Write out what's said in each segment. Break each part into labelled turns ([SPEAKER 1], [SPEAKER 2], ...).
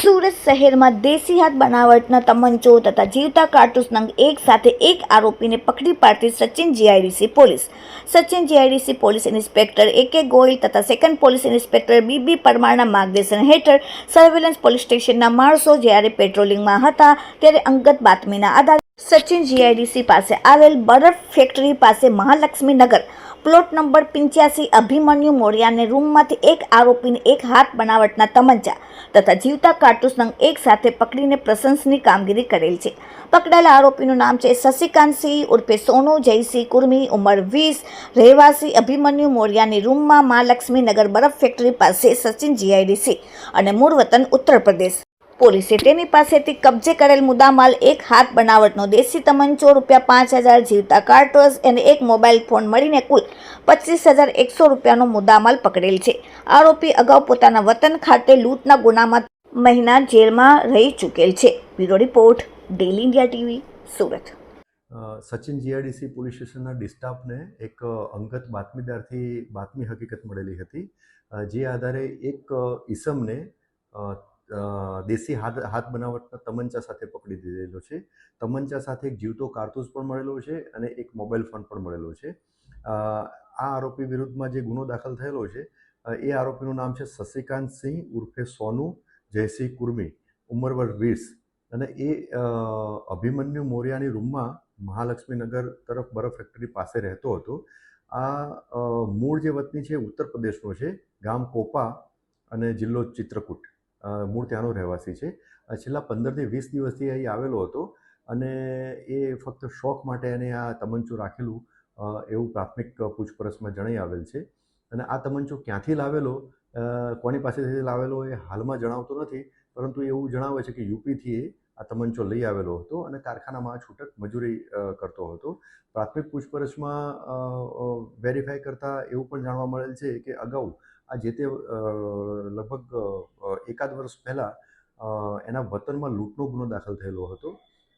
[SPEAKER 1] સુરત શહેરમાં દેશી હાથ બનાવટના તમંચો તથા જીવતા કારતૂસ નંગ એક સાથે એક આરોપીને પકડી પાડતી Sachin GIDC police. Sachin GIDC police inspector A K Goyal તથા સેકન્ડ પોલીસ ઇન્સ્પેક્ટર બીબી પરમારના માર્ગદર્શન હેઠળ સર્વેલન્સ પોલીસ સ્ટેશનના માણસો જ્યારે પેટ્રોલિંગમાં હતા ત્યારે અંગત બાતમીના આધારે સચિન જીઆઈડીસી પાસે આવેલ બરફ ફેક્ટરી પાસે મહાલક્ષ્મી નગર પ્લોટ નંબર પંચ્યાસી અભિમન્યુ મોરિયાને રૂમમાંથી એક આરોપીને એક હાથ બનાવટના તમંચા તથા જીવતા કારતૂસ નંગ એક સાથે પકડીને પ્રશંસની કામગીરી કરેલ છે. પકડાયેલા આરોપીનું નામ છે શશિકાંતસિંહ ઉર્ફે સોનુ જયસિંહ કુર્મી, ઉંમર વીસ, રહેવાસી અભિમન્યુ મોરિયાની રૂમમાં મહાલક્ષ્મી નગર બરફ ફેક્ટરી પાસે સચિન જીઆઈડીસી અને મૂળ વતન ઉત્તર પ્રદેશ. પોલીસે તેની પાસેથી કબજે કરેલ મુદ્દામાલ એક હાથ બનાવટનો દેશી તમંચો રૂપિયા પાંચ હજાર જીવતા કાર્ટર્સ અને એક મોબાઈલ ફોન મળીને કુલ પચીસ હજાર એકસો રૂપિયાનો મુદ્દામાલ પકડેલ છે. આરોપી અગાઉ પોતાના વતન ખાતે લૂંટના ગુનામાં મહિના જેલમાં રહી ચૂકેલ છે. Bureau report daily India TV, Surat.
[SPEAKER 2] Sachin GIDC police સ્ટેશનના ડિસ્ટાફને એક અંગત બાતમીદારથી બાતમી હકીકત મળેલી હતી. જે આધારે એક ઈસમને દેશી હાથ હાથ બનાવટના તમંચા સાથે પકડી દીધેલો છે. તમંચા સાથે એક જીવતો કારતૂસ પણ મળેલો છે અને એક મોબાઈલ ફોન પણ મળેલો છે. આ આરોપી વિરુદ્ધમાં જે ગુનો દાખલ થયેલો છે એ આરોપીનું નામ છે શશિકાંત સિંહ ઉર્ફે સોનુ જયસિંહ કુર્મી, ઉંમર વર્ષ વીસ. અને એ અભિમન્યુ મોર્યાની રૂમમાં મહાલક્ષ્મીનગર તરફ બરફ ફેક્ટરી પાસે રહેતો હતો. આ મૂળ જે વતની છે ઉત્તર પ્રદેશનો છે, ગામ કોપા અને જિલ્લો ચિત્રકૂટ. મૂળ ત્યાંનો રહેવાસી છે. છેલ્લા પંદરથી વીસ દિવસથી અહીં આવેલો હતો અને એ ફક્ત શોખ માટે એને આ તમંચું રાખેલું એવું પ્રાથમિક પૂછપરછમાં જણાઈ આવેલ છે. અને આ તમંચો ક્યાંથી લાવેલો કોની પાસેથી લાવેલો એ હાલમાં જણાવતો નથી, પરંતુ એવું જણાવે છે કે યુપીથી એ આ તમંચો લઈ આવેલો હતો અને કારખાનામાં છૂટક મજૂરી કરતો હતો. પ્રાથમિક પૂછપરછમાં વેરીફાઈ કરતાં એવું પણ જાણવા મળેલ છે કે અગાઉ આ જે તે લગભગ એકાદ વર્ષ પહેલાં એના વતનમાં લૂંટનો ગુનો દાખલ થયેલો હતો.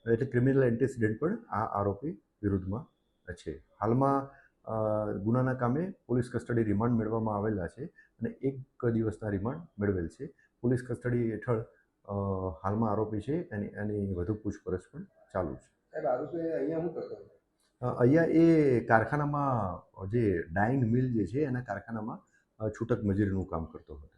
[SPEAKER 2] એટલે ક્રિમિનલ એન્ટિસિડન્ટ પણ આ આરોપી વિરુદ્ધમાં છે. હાલમાં ગુનાના કામે પોલીસ કસ્ટડી રિમાન્ડ મેળવવામાં આવેલા છે અને એક દિવસના રિમાન્ડ મેળવેલ છે. પોલીસ કસ્ટડી હેઠળ હાલમાં આરોપી છે એની એની વધુ પૂછપરછ પણ ચાલુ છે.
[SPEAKER 3] અહીંયા
[SPEAKER 2] એ કારખાનામાં જે ડાઇંગ મિલ જે છે એના કારખાનામાં છૂટક મજૂરીનું કામ કરતો હતો